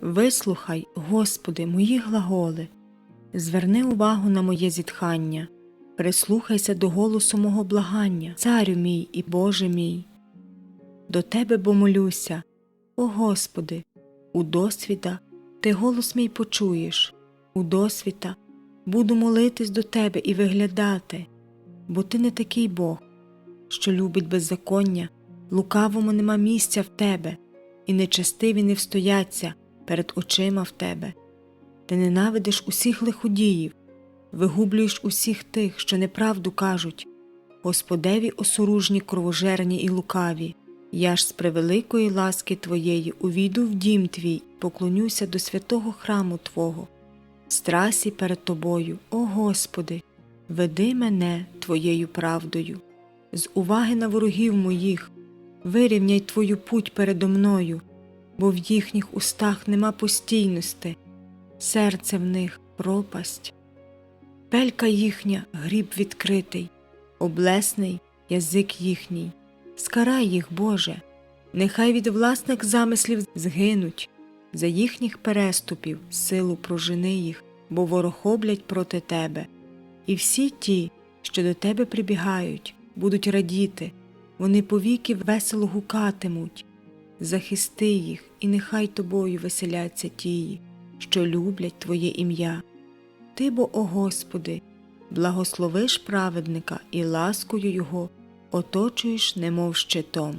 Вислухай, Господи, мої глаголи, зверни увагу на моє зітхання, прислухайся до голосу мого благання, царю мій і Боже мій. До Тебе бо молюся, о Господи, у досвіта Ти голос мій почуєш, у досвіта буду молитись до Тебе і виглядати, бо Ти не такий Бог, що любить беззаконня, лукавому нема місця в Тебе, і нечестиві не встояться перед очима в Тебе. Ти ненавидиш усіх лиходіїв, вигублюєш усіх тих, що неправду кажуть, Господеві осоружні кровожерні і лукаві. Я ж з превеликої ласки Твоєї увійду в дім Твій, поклонюся до святого храму Твого. Страсі перед Тобою, о Господи, веди мене Твоєю правдою. З уваги на ворогів моїх, вирівняй Твою путь передо мною, бо в їхніх устах нема постійності, серце в них пропасть. Пелька їхня гріб відкритий, облесний язик їхній. Скарай їх, Боже, нехай від власних замислів згинуть, за їхніх переступів силу прожени їх, бо ворохоблять проти тебе. І всі ті, що до тебе прибігають, будуть радіти, вони повіки весело гукатимуть. Захисти їх, і нехай тобою веселяться тії, що люблять Твоє ім'я. Ти бо, о Господи, благословиш праведника і ласкою Його оточуєш, немов щитом.